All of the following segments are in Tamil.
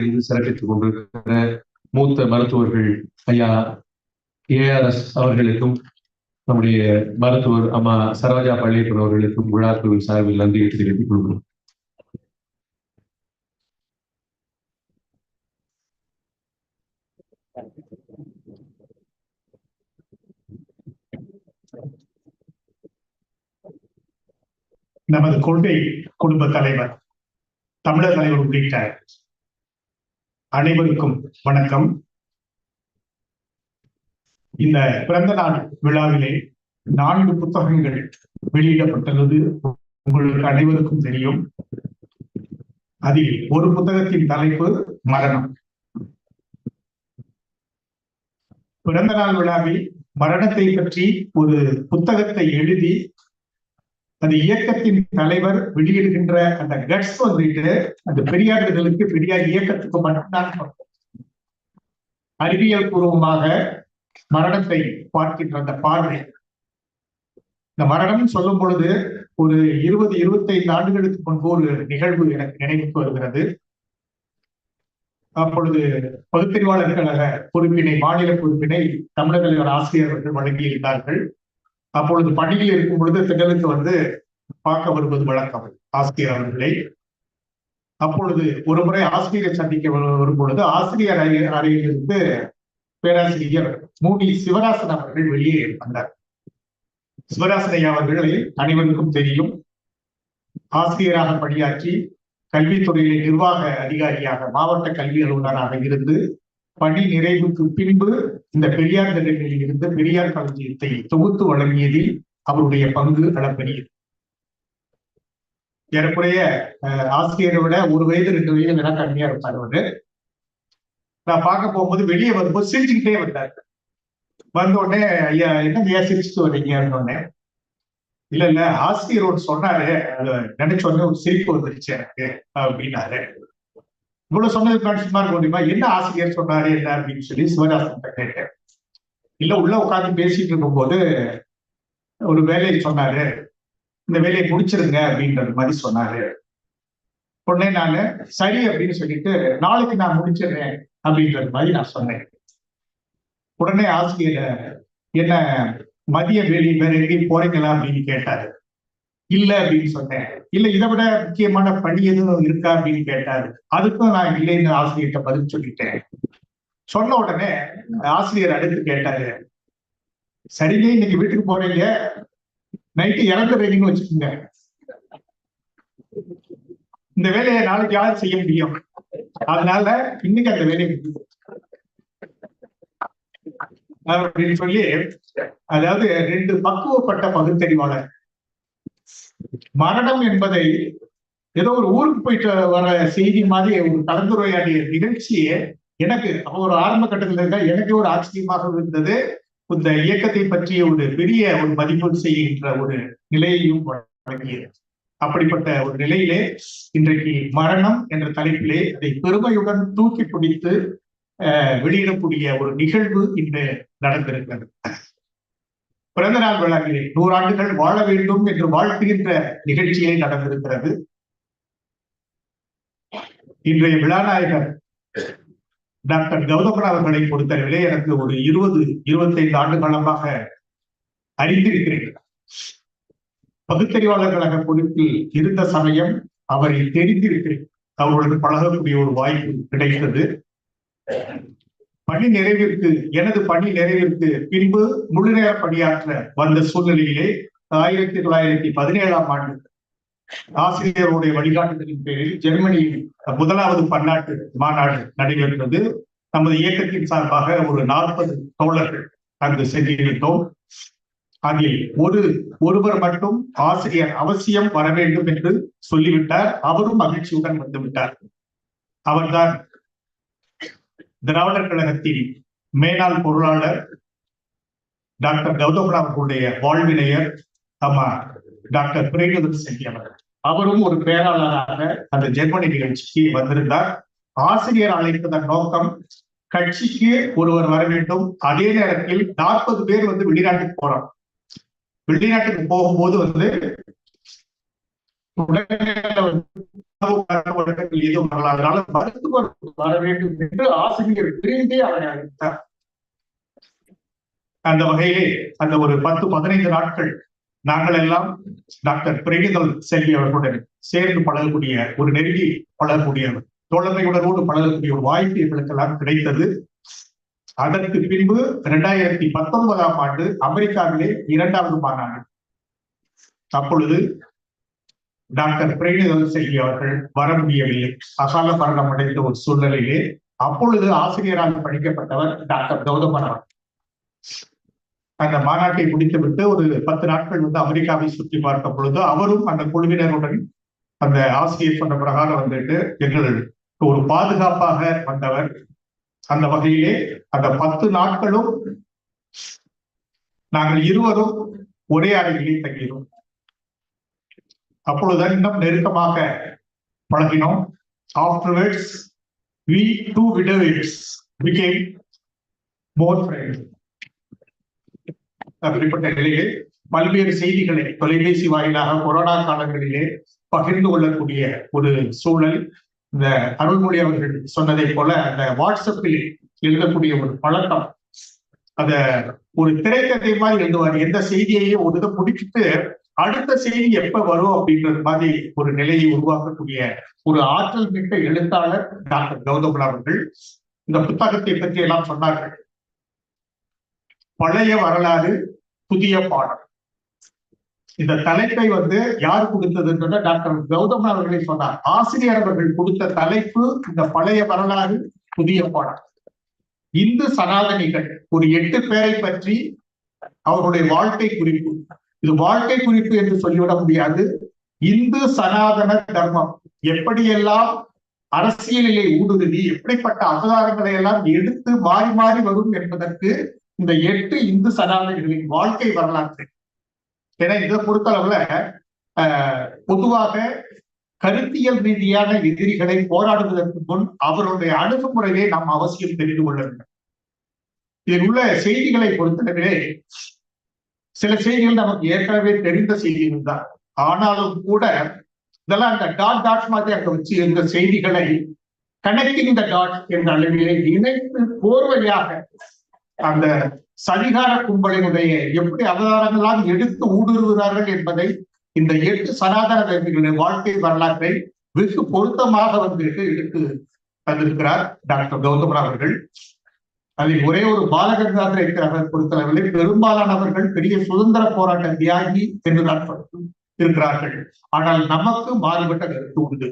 இருந்து சிறப்பித்துக் கொண்டிருக்கிற மூத்த மருத்துவர்கள் ஐயா ஏஆர்எஸ் அவர்களுக்கும் நம்முடைய மருத்துவர் அம்மா சரோஜா பள்ளியப்பன் அவர்களுக்கும் விழாக்குழுவின் சார்பில் நன்றி தெரிவித்துக் கொள்கிறோம். நமது கொள்கை குடும்ப தலைவர் தமிழர் தலைவர் உள்ளிட்ட அனைவருக்கும் வணக்கம். இந்த பிறந்த நாள் விழாவிலே நான்கு புத்தகங்கள் வெளியிடப்பட்டுள்ளது. உங்களுக்கு அனைவருக்கும் தெரியும். அதில் ஒரு புத்தகத்தின் தலைப்பு மரணம். பிறந்த நாள் விழாவில் மரணத்தை பற்றி ஒரு புத்தகத்தை எழுதி அந்த இயக்கத்தின் தலைவர் வெளியிடுகின்ற அந்த கட்ஸ் வந்துட்டு அந்த பெரியார்களுக்கு பெரியார் இயக்கத்துக்கு மட்டும்தான் அறிவியல் பூர்வமாக மரணத்தை பார்க்கின்ற அந்த பார்வை. இந்த மரணம் சொல்லும் பொழுது ஒரு இருபது இருபத்தைந்து ஆண்டுகளுக்கு முன்பு ஒரு நிகழ்வு எனக்கு நினைவுக்கு வருகிறது. அப்பொழுது பகுத்தறிவாளர் கழக பொறுப்பினை மாநில பொறுப்பினை தமிழக ஆசிரியர்கள் வழங்கியிருந்தார்கள். அப்பொழுது பணியில் இருக்கும் பொழுது திடலுக்கு வந்து பார்க்க வருவது வழக்கம். ஆசிரியர் அவர்களை. அப்பொழுது ஒரு முறை ஆசிரியரை சந்திக்க வரும் பொழுது ஆசிரியர் அறை அறையிலிருந்து பேராசிரியர் மூடி சிவராசன் அவர்கள் வெளியே வந்தார். சிவராசன் அவர்களை அனைவருக்கும் தெரியும். ஆசிரியராக பணியாற்றி கல்வித்துறையிலே நிர்வாக அதிகாரியாக மாவட்ட கல்வி அலுவலராக இருந்து பணி நிறைவுக்கு பின்பு இந்த பெரியார் திட்டங்களில் இருந்து பெரியார் களஞ்சியத்தை தொகுத்து வழங்கியதில் அவருடைய பங்கு அளப்பெரியது ஏறக்குறைய ஆசிரியரை விட ஒரு வயது ரெண்டு வயது விட கம்மியா இருப்பார் அவரு. நான் பார்க்க போகும்போது வெளியே வரும்போது சிரிச்சுக்கிட்டே வந்தார். வந்த உடனே ஐயா என்ன ஐயா சிரிச்சுட்டு வர்றீங்க? உடனே. இல்ல இல்ல ஆசிரியர் ஒன்று சொன்னாரு. அதை நினைச்ச உடனே ஒரு சிரிப்பு வந்துருச்சு எனக்கு அப்படின்னாரு. இவ்வளவு சொன்னது சும்மா இருக்க முடியுமா என்ன ஆசிரியர் சொன்னாரு என்ன அப்படின்னு சொல்லி சிவதாசன் கேட்டேன். இல்ல உள்ள உட்காந்து பேசிட்டு இருக்கும்போது ஒரு வேலையை சொன்னாரு. இந்த வேலையை முடிச்சிருங்க அப்படின்றது மாதிரி சொன்னாரு. உடனே நானு சரி அப்படின்னு சொல்லிட்டு நாளைக்கு நான் முடிச்சிடுறேன் அப்படின்றது மாதிரி நான் சொன்னேன். உடனே ஆசிரியர் என்ன மதிய வேலை வேற எங்கேயும் போறீங்களா அப்படின்னு கேட்டாரு. இல்ல அப்படின்னு சொன்னேன். இல்ல இதை விட முக்கியமான பணி எதுவும் இருக்கா அப்படின்னு கேட்டாரு. அதுக்கும் நான் இல்லைன்னு ஆசிரியர்கிட்ட பதில் சொல்லிட்டேன். சொன்ன உடனே ஆசிரியர் அடுத்து கேட்டாரு சரிங்க இன்னைக்கு வீட்டுக்கு போறீங்க. நைட்டு இறந்துறீங்கன்னு வச்சுக்கோங்க. இந்த வேலையை நாளைக்கு யாரும் செய்ய முடியும்? அதனால இன்னைக்கு அந்த வேலையை அப்படின்னு சொல்லி அதாவது ரெண்டு பக்குவப்பட்ட பகுத்தறிவாளர் மரணம் என்பதை ஏதோ ஒரு ஊருக்கு போயிட்டு வர செய்தி மாதிரி ஒரு கலந்துரையாடிய நிகழ்ச்சியே எனக்கு ஒரு ஆரம்ப கட்டத்தில் இருக்க எனக்கு ஒரு ஆச்சரியமாக இருந்தது. இந்த இயக்கத்தை பற்றிய ஒரு பெரிய ஒரு மதிப்பீடு செய்கின்ற ஒரு நிலையையும் வழங்கியது. அப்படிப்பட்ட ஒரு நிலையிலே இன்றைக்கு மரணம் என்ற தலைப்பிலே அதை பெருமையுடன் தூக்கி பிடித்து வெளியிடக்கூடிய ஒரு நிகழ்வு இன்று நடந்திருக்கிறது. பிறந்த நாள் விழாவிலே நூறாண்டுகள் வாழ வேண்டும் என்று வாழ்த்துகின்ற நிகழ்ச்சியை நடந்திருக்கிறது. இன்றைய விழாநாயகர் டாக்டர் கௌதமன் அவர்களை பொறுத்தளவிலே எனக்கு ஒரு இருபது இருபத்தைந்து ஆண்டு காலமாக அறிந்திருக்கிறேன். பகுத்தறிவாளர் கழக பொறுப்பில் இருந்த சமயம் அவரை தெரிந்திருக்கிறேன். அவர்களுக்கு பழகக்கூடிய ஒரு வாய்ப்பு கிடைத்தது. பணி நிறைவிற்கு எனது பணி நிறைவிற்கு பின்பு முழுநேர பணியாற்ற வந்த சூழ்நிலையிலே ஆயிரத்தி தொள்ளாயிரத்தி பதினேழாம் ஆண்டு ஆசிரியருடைய வழிகாட்டுதலின் பேரில் ஜெர்மனியில் முதலாவது பன்னாட்டு மாநாடு நடைபெற்றது. நமது இயக்கத்தின் சார்பாக ஒரு நாற்பது தோழர்கள் அங்கு சென்றிருந்தோம். அதில் ஒரு ஒருவர் மட்டும் ஆசிரியர் அவசியம் வர வேண்டும் என்று சொல்லிவிட்டார். அவரும் மகிழ்ச்சியுடன் வந்துவிட்டார் அவர்தான் திராவிடர் கழகத்தின் மேலாள் பொருளாளர் டாக்டர் கௌதம் அவர்களுடைய வாழ்வினையர் ஆமா டாக்டர் பிரேமதன் செட்டி அவர்கள். அவரும் ஒரு பேராளராக அந்த ஜெர்மனி நிகழ்ச்சிக்கு வந்திருந்தார். ஆசிரியர் அழைத்ததன் நோக்கம் கட்சிக்கு ஒருவர் வர வேண்டும். அதே நேரத்தில் நாற்பது பேர் வந்து வெளிநாட்டுக்கு போறோம் வெளிநாட்டுக்கு போகும்போது வந்து வழக்கங்கள் எதுவும் வரலாம் அதனால மருத்துவர் வர வேண்டும் என்று ஆசிரியர் விரும்பி அவரை அழைத்தார். அந்த வகையிலே அந்த ஒரு பத்து பதினைந்து நாட்கள் நாங்கள் எல்லாம் டாக்டர் பிரேமிதல் செல்வி அவர்களுடன் சேர்ந்து பழகக்கூடிய ஒரு நெருங்கி பழகக்கூடியவர் தோழமையுடனோடு பழகக்கூடிய ஒரு வாய்ப்பு எங்களுக்கெல்லாம் கிடைத்தது. அதற்கு பின்பு இரண்டாயிரத்தி பத்தொன்பதாம் ஆண்டு அமெரிக்காவிலே இரண்டாவது மாநாடு. அப்பொழுது டாக்டர் பிரேமிதல் செல்வி அவர்கள் வர முடியவில்லை. அகால மரணம் அடைந்த ஒரு சூழ்நிலையிலே அப்பொழுது ஆசிரியராக படிக்கப்பட்டவர் டாக்டர் கௌதமன் அவர் அந்த மாநாட்டை முடித்துவிட்டு ஒரு பத்து நாட்கள் வந்து அமெரிக்காவை சுற்றி பார்த்த பொழுது அவரும் அந்த குழுவினருடன் அந்த ஆசிரியர் சொன்ன பிரகாரம் வந்துட்டு எங்கள் ஒரு பாதுகாப்பாக வந்தவர். அந்த வகையிலே அந்த பத்து நாட்களும் நாங்கள் இருவரும் ஒரே அறையிலே தங்கினோம் அப்பொழுது இன்னும் நெருக்கமாக பழகினோம். Afterwards we two widowers become more friend அப்படிப்பட்ட நிலையில் பல்வேறு செய்திகளை தொலைபேசி வாயிலாக கொரோனா காலங்களிலே பகிர்ந்து கொள்ளக்கூடிய ஒரு சூழல். இந்த அருள்மொழி அவர்கள் சொன்னதை போல அந்த வாட்ஸ்அப்பில் எழுதக்கூடிய ஒரு பழக்கம் அத ஒரு திரைக்கதை மாதிரி எழுதுவார். எந்த செய்தியையும் ஒரு இதை முடிச்சுட்டு அடுத்த செய்தி எப்ப வரும் அப்படின்றது மாதிரி ஒரு நிலையை உருவாக்கக்கூடிய ஒரு ஆற்றல் மிக்க எழுத்தாளர் டாக்டர் கௌதமன் அவர்கள் இந்த புத்தகத்தை பற்றி எல்லாம் சொன்னார்கள். பழைய வரலாறு புதிய பாடம். இந்த தலைப்பை வந்து யார் கொடுத்ததுன்றத டாக்டர் கௌதமன் அவர்களே சொன்னார். ஆசிரியர் அவர்கள் கொடுத்த தலைப்பு இந்த பழைய வரலாறு புதிய பாடம். இந்து சனாதனிகள் ஒரு எட்டு பேரை பற்றி அவருடைய வாழ்க்கை குறிப்பு. இது வாழ்க்கை குறிப்பு என்று சொல்லிவிட முடியாது. இந்து சனாதன தர்மம். எப்படியெல்லாம் அரசியலிலே ஊடுருவி எப்படிப்பட்ட அவதாரங்களை எல்லாம் எடுத்து மாறி மாறி வரும் என்பதற்கு இந்த எட்டு இந்து சனாதனிகளின் வாழ்க்கை வரலாற்று. ஏன்னா இதை பொறுத்தளவுல ஆஹ் பொதுவாக கருத்தியல் ரீதியான எதிரிகளை போராடுவதற்கு முன் அவருடைய அணுகுமுறையை நாம் அவசியம் தெரிந்து கொள்ள வேண்டும். இதில் உள்ள செய்திகளை பொறுத்தளவிலே சில செய்திகள் நமக்கு ஏற்கனவே தெரிந்த செய்திகள் தான். ஆனாலும் கூட இதெல்லாம் அந்த டாட் டாட் மாதிரி அங்க வச்சு இந்த செய்திகளை கனெக்டிங் த டாட் என்ற அளவிலே இணைத்து கோர்வையாக அந்த சதிகார கும்பலினுடைய எப்படி அவதாரங்களாக எடுத்து ஊடுருவுகிறார்கள் என்பதை இந்த எட்டு சனாதன தர்மிகளுடைய வாழ்க்கை வரலாற்றை வெகு பொருத்தமாக வந்துட்டு எடுத்து தந்திருக்கிறார் டாக்டர் கௌதமன் அவர்கள். அதில் ஒரே ஒரு பாலகங்காதரை பொறுத்தளவில் பெரும்பாலானவர்கள் பெரிய சுதந்திர போராட்ட தியாகி என்றுதான் இருக்கிறார்கள். ஆனால் நமக்கு மாறுபட்ட கருத்து உண்டு.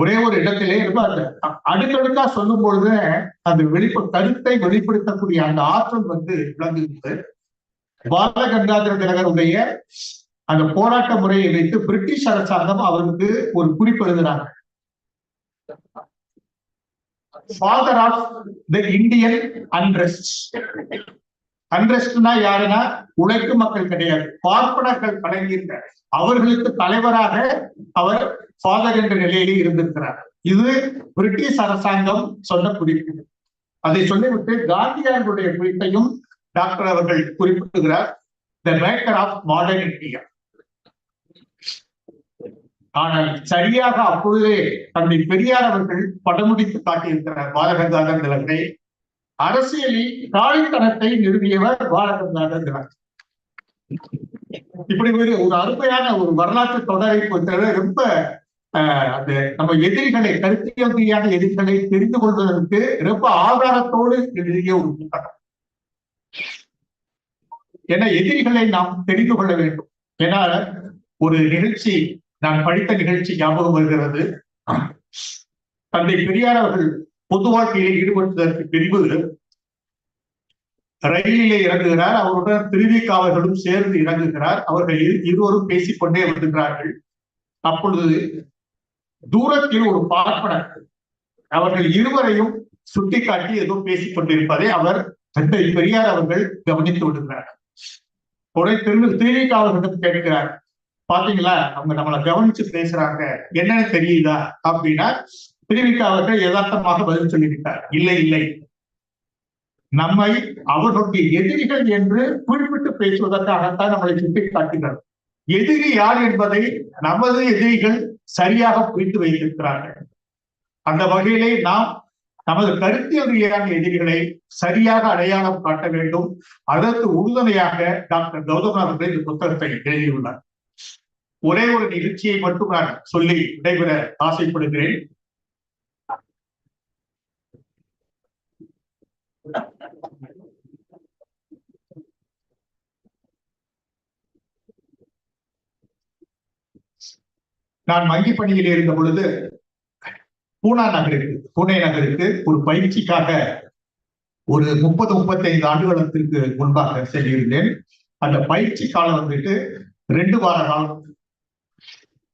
ஒரே ஒரு இடத்திலே ரொம்ப அடுக்கடுக்கா சொல்லும் பொழுது அந்த வெளிப்ப கருத்தை வெளிப்படுத்தக்கூடிய அந்த ஆற்றல் வந்து விளங்குகிறது. பாலகங்காதர திலகருடைய அந்த போராட்ட முறையை வைத்து பிரிட்டிஷ் அரசாங்கம் அவருக்கு ஒரு குறிப்பு எழுதுறாங்க. Father of the Indian unrest அன்ரெஸ்ட்னா யாருன்னா உழைக்கு மக்கள் கிடையாது. பார்ப்பனர்கள் கலைஞர்கள் அவர்களுக்கு தலைவராக அவர் ஃபாதர் என்ற நிலையிலே இருந்திருக்கிறார். இது பிரிட்டிஷ் அரசாங்கம் சொன்ன குறிப்பு. அதை சொல்லிவிட்டு காந்தியாருடைய குறிப்பையும் டாக்டர் அவர்கள் குறிப்பிடுகிறார். The maker of modern India ஆனால் சரியாக அப்பொழுதே தந்தை பெரியார் அவர்கள் படமுடித்து காட்டியிருக்கிறார் பாலகங்காதர் திலகரை அரசியலில் காலித்தனத்தை நிறுவியவர் பாலகங்காதர் திலகர் இப்படி ஒரு ஒரு அருமையான ஒரு வரலாற்று தொடரை பொறுத்தவரை ரொம்ப அந்த நம்ம எதிரிகளை கருத்தியல் ரீதியான எதிரிகளை தெரிந்து கொள்வதற்கு ரொம்ப ஆதாரத்தோடு எழுதிய ஒரு புத்தகம். என எதிரிகளை நாம் தெரிந்து கொள்ள வேண்டும். ஏன்னா ஒரு நிகழ்ச்சி நான் படித்த நிகழ்ச்சி ஞாபகம் வருகிறது. தந்தை பெரியார் அவர்கள் பொது வாழ்க்கையில் ஈடுபடுத்துவதற்கு பிரிவு ரயிலிலே இறங்குகிறார். அவருடன் திருவிக்காவர்களும் சேர்ந்து இறங்குகிறார். அவர்கள் இருவரும் பேசிக்கொண்டே வருகிறார்கள். அப்பொழுது தூரத்தில் ஒரு பார்ப்பனர் அவர்கள் இருவரையும் சுட்டிக்காட்டி ஏதோ பேசிக் கொண்டிருப்பதை அவர் தந்தை பெரியார் அவர்கள் கவனித்து விடுகிறார். உடனே திரு திருவிக்காவர்களிடம் கேட்கிறார். பாத்தீங்களா? அவங்க நம்மளை கவனிச்சு பேசுறாங்க. என்னன்னு தெரியுதா? அப்படின்னா பிரிவிக்க அவர்கள் யதார்த்தமாக பதில் சொல்லிவிட்டார். இல்லை இல்லை. நம்மை அவர்களுடைய எதிரிகள் என்று குறிப்பிட்டு பேசுவதற்காகத்தான் நம்மளை சுட்டி காட்டுகிறார் எதிரி யார் என்பதை நமது எதிரிகள் சரியாக புரிந்து வைத்திருக்கிறார்கள். அந்த வகையிலே நாம் நமது கருத்தியல் ரீதியான எதிரிகளை சரியாக அடையாளம் காட்ட வேண்டும். அதற்கு உறுதுணையாக டாக்டர் கௌதம் அவர்கள் இந்த புத்தகத்தை எழுதியுள்ளார். ஒரே ஒரு நிகழ்ச்சியை மட்டும் நான் சொல்லி விடைபெற ஆசைப்படுகிறேன். நான் வங்கி பணியில் இருந்த பொழுது பூனா நகருக்கு புனே நகருக்கு ஒரு பயிற்சிக்காக ஒரு முப்பது முப்பத்தி ஐந்து ஆண்டுகளுக்கு முன்பாக சென்றிருந்தேன். அந்த பயிற்சி காலம் வந்துட்டு ரெண்டு வார காலம்.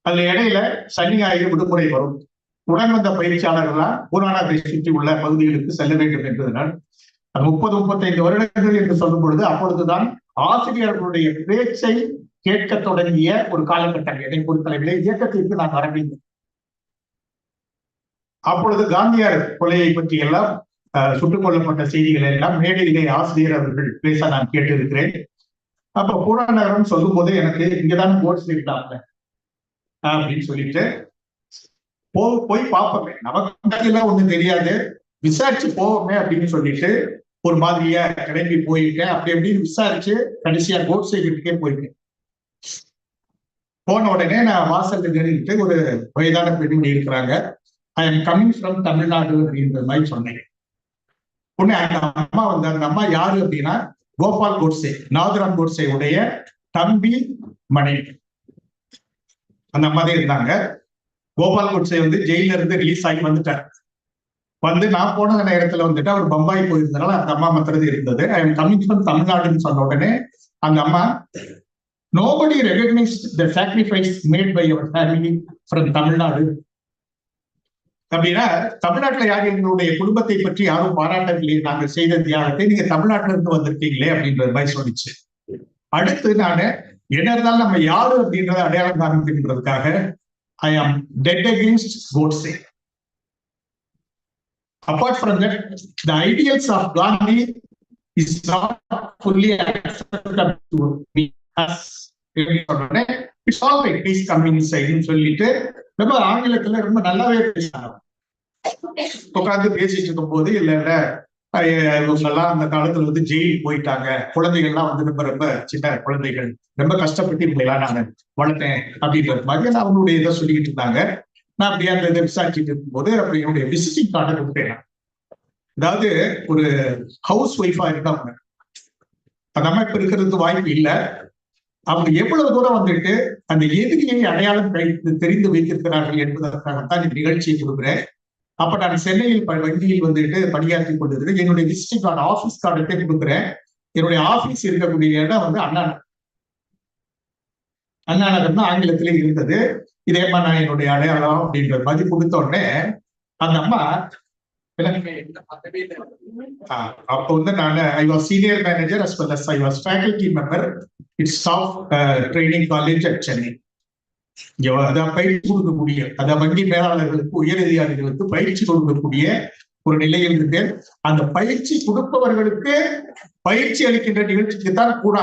அதுல இடையில சனி ஞாயிறு விடுமுறை வரும். உடன் வந்த பயிற்சியாளர்களால் பூனா சுற்றி உள்ள பகுதிகளுக்கு செல்ல வேண்டும் என்பதனால் முப்பது முப்பத்தைந்து வருடங்கள் என்று சொல்லும் பொழுது அப்பொழுதுதான் ஆசிரியர்களுடைய பேச்சை கேட்க தொடங்கிய ஒரு காலகட்டம். என்னை பொறுத்தளவிலே இயக்கத்திற்கு நான் வரவேண்டும் அப்பொழுது காந்தியார் கொலையை பற்றி எல்லாம் சுட்டுக் கொல்லப்பட்ட செய்திகளை எல்லாம் மேடையிலே ஆசிரியர் அவர்கள் பேச நான் கேட்டிருக்கிறேன். அப்ப பூரா நகரம் சொல்லும் போது எனக்கு இங்கதான் கோட்ஸ் இருக்காங்க அப்படின்னு சொல்லிட்டு போ போய் பார்ப்போமே. நமக்கு எல்லாம் ஒண்ணும் தெரியாது. விசாரிச்சு போவோமே அப்படின்னு சொல்லிட்டு ஒரு மாதிரியா கிளம்பி போயிருக்கேன் அப்படி அப்படின்னு விசாரிச்சு கடைசியா கோட் செய்கிறதுக்கே போயிருக்கேன் போன உடனே நான் வாசல்ல நின்றுட்டு ஒரு வயதான பெண்மணி இருக்கிறாங்க. I am coming from Tamil Nadu அப்படின்ற மாதிரி சொன்னேன். உடனே அந்த அம்மா வந்து அந்த அம்மா யாரு? அப்படின்னா கோபால் கோட்ஸே நாதராம் கோட்ஸே உடைய தம்பி மனைவி. அந்த அம்மா தான் இருந்தாங்க. கோபால் கோட்ஸே வந்து ஜெயில இருந்து ரிலீஸ் ஆகி வந்துட்டார். வந்து நான் போன நேரத்துல வந்துட்டு அவர் பம்பாய் போயிருந்தனால அந்த அம்மா மத்திரது இருந்தது. ஐ எம் கமிங் ஃப்ரம் தமிழ்நாடுன்னு சொன்ன உடனே அந்த அம்மா nobody recognise the sacrifice made by our family from Tamil Nadu அப்படின்னா தமிழ்நாட்டுல யார் எங்களுடைய குடும்பத்தை பற்றி யாரும் பாராட்டவில்லை. நாங்கள் செய்த தியாகத்தை நீங்க தமிழ்நாட்டுல இருந்து வந்திருக்கீங்களே அப்படின்றது மாதிரி சொல்லிச்சு. அடுத்து நான் என்ன இருந்தாலும் நம்ம யாரு அப்படின்றத அடையாளம் காண்பிக்கின்றதுக்காக I am dead against Godse apart from that the ideals of Gandhi is not fully it's all right please come சொல்லிட்டு ரொம்ப ஆங்கிலத்துல ரொம்ப நல்லாவே பேசினாங்க உட்காந்து பேசிட்டு இருக்கும் போது இல்ல இல்ல இவங்க எல்லாம் அந்த காலத்துல வந்து ஜெயிலுக்கு போயிட்டாங்க. குழந்தைகள்லாம் வந்து ரொம்ப ரொம்ப சின்ன குழந்தைகள். ரொம்ப கஷ்டப்பட்டு இவங்களெல்லாம் நான் வளர்த்தேன் அப்படின்ற மாதிரி அவங்களுடைய இதை சொல்லிக்கிட்டு இருந்தாங்க. நான் அப்படியே அந்த இதை விசாரிச்சுட்டு இருக்கும்போது அப்படி என்னுடைய விசிட்டிங் கார்டை கொடுத்தேன் அதாவது ஒரு ஹவுஸ் ஒய்ஃபா இருந்தவங்க. அந்த இப்ப இருக்கிறது வாய்ப்பு இல்லை. அவங்க எவ்வளவு தூரம் வந்துட்டு அந்த எதிரியை அடையாளம் தெரிந்து வைத்திருக்கிறார்கள் என்பதற்காகத்தான் இந்த நிகழ்ச்சியை கொடுக்குறேன். அப்ப நான் சென்னையில் வங்கியில் வந்துட்டு பணியாற்றி கொண்டிருக்கிறேன். என்னுடைய விசிட்டிங் கார்டு ஆபீஸ் எடுத்து கொடுக்குறேன். என்னுடைய ஆபீஸ் இருக்கக்கூடிய இடம் வந்து அண்ணா அண்ணா நகர் தான் ஆங்கிலத்திலே இருந்தது. இதே மாதிரி நான் என்னுடைய அடையாளம் அப்படின்ற மாதிரி கொடுத்த உடனே அந்த அம்மா அப்போ வந்து நான் I was senior manager as well as I was faculty member it's of training college at Chennai அதான் பயிற்சி கொடுக்கக்கூடிய அதான் வங்கி மேலாளர்களுக்கு உயர் அதிகாரிகளுக்கு பயிற்சி கொடுக்கக்கூடிய ஒரு நிலையில் இருக்கு அந்த பயிற்சி கொடுப்பவர்களுக்கு பயிற்சி அளிக்கின்ற நிகழ்ச்சிக்கு தான் கூட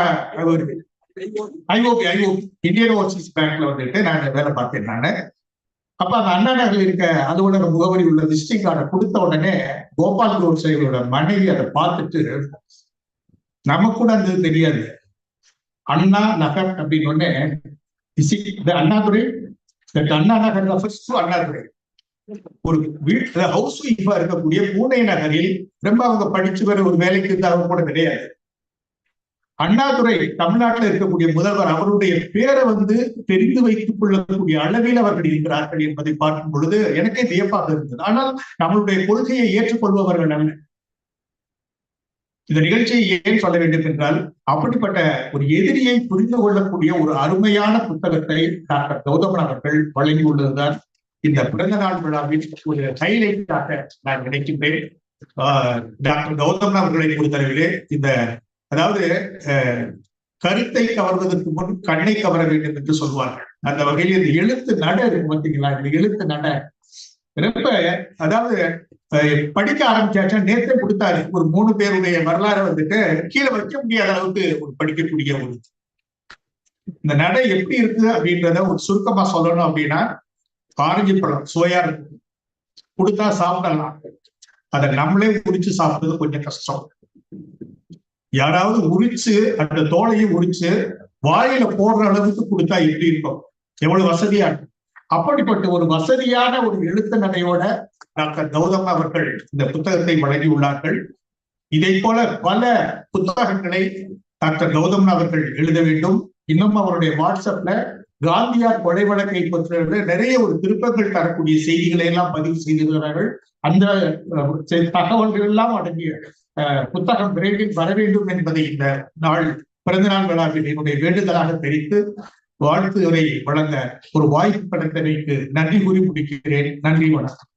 ஐஓபி ஐஓபி இந்தியன் ஓவர்சீஸ் பேங்க்ல வந்துட்டு நான் வேலை பார்த்தேன் நான். அப்ப அந்த அண்ணா நகர் இருக்க அலுவலக முகவரி உள்ள விசிட்டிங் கார்டை கொடுத்த உடனே கோபால் கோட்ஸையோட மனைவி அதை பார்த்துட்டு நமக்கு கூட அது தெரியாது. அண்ணா நகர் அப்படின்னு உடனே அண்ணாதுரை அண்ணா நகர் ஃபர்ஸ்ட் அண்ணாதுரை ஒரு வீட்டுல ஹவுஸ் ஒய்ஃபா இருக்கக்கூடிய பூனை நகரில் ரொம்ப அவங்க படிச்சு வர ஒரு வேலைக்கு இருந்தாலும் கூட கிடையாது. அண்ணாதுரை தமிழ்நாட்டில் இருக்கக்கூடிய முதல்வர் அவருடைய பேரை வந்து தெரிந்து வைத்துக் கொள்ளக்கூடிய அளவில் அவர்கள் இருக்கிறார்கள் என்பதை பார்க்கும் பொழுது எனக்கே வியப்பாக இருந்தது. ஆனால் நம்மளுடைய கொள்கையை ஏற்றுக்கொள்பவர்கள் அல்ல. இந்த நிகழ்ச்சியை ஏன் சொல்ல வேண்டும் என்றால் அப்படிப்பட்ட ஒரு எதிரியை புரிந்து கொள்ளக்கூடிய ஒரு அருமையான புத்தகத்தை டாக்டர் கௌதமன் அவர்கள் வழங்கியுள்ளதுதான் இந்த பிறந்த நாள் விழாவில் ஒரு ஹைலைட்டாக நான் நினைக்கின்றேன். டாக்டர் கௌதமன் அவர்களை பொறுத்தளவிலே இந்த அதாவது கருத்தை கவர்வதற்கு முன் கண்ணை கவர வேண்டும் என்று சொல்வார்கள். அந்த வகையில் இந்த எழுத்து நட இருக்கு பார்த்தீங்களா இந்த எழுத்து நட. ரொம்ப அதாவது படிக்க ஆரம்பிச்சாச்சா நேத்தே கொடுத்தாரு. ஒரு மூணு பேருடைய வரலாறு வந்துட்டு கீழே வைக்க முடியாத அளவுக்கு ஒரு படிக்கக்கூடிய ஒரு இந்த நடை எப்படி இருக்கு அப்படின்றத ஒரு சுருக்கமா சொல்லணும் அப்படின்னா ஆரஞ்சு பழம் சுவையா இருக்கும். கொடுத்தா சாப்பிடலாம். அதை நம்மளே உரிச்சு சாப்பிடுறது கொஞ்சம் கஷ்டம். யாராவது உரிச்சு அந்த தோலையும் உரிச்சு வாயில போடுற அளவுக்கு கொடுத்தா எப்படி இருக்கும்? எவ்வளவு வசதியா இருக்கும்? அப்படிப்பட்ட ஒரு வசதியான ஒரு எழுத்து நடையோட டாக்டர் கௌதம் அவர்கள் இந்த புத்தகத்தை வழங்கியுள்ளார்கள். இதை போல பல புத்தகங்களை டாக்டர் கௌதம் அவர்கள் எழுத வேண்டும். இன்னும் அவருடைய வாட்ஸ்அப்ல காந்தியார் கொலை வழக்கை பற்றி நிறைய ஒரு திருப்பங்கள் தரக்கூடிய செய்திகளை எல்லாம் பதிவு செய்திருக்கிறார்கள். அந்த தகவல்கள் எல்லாம் அடங்கிய அஹ், புத்தகம் விரைவில் வர வேண்டும் என்பதை இந்த நாள் பிறந்தநாள் விழாவில் என்னுடைய வேண்டுதலாக தெரிவித்து வாழ்த்துரை வழங்க ஒரு வாய்ப்பு கிடைத்தமைக்கு நன்றி கூறி முடிக்கிறேன். நன்றி வணக்கம்.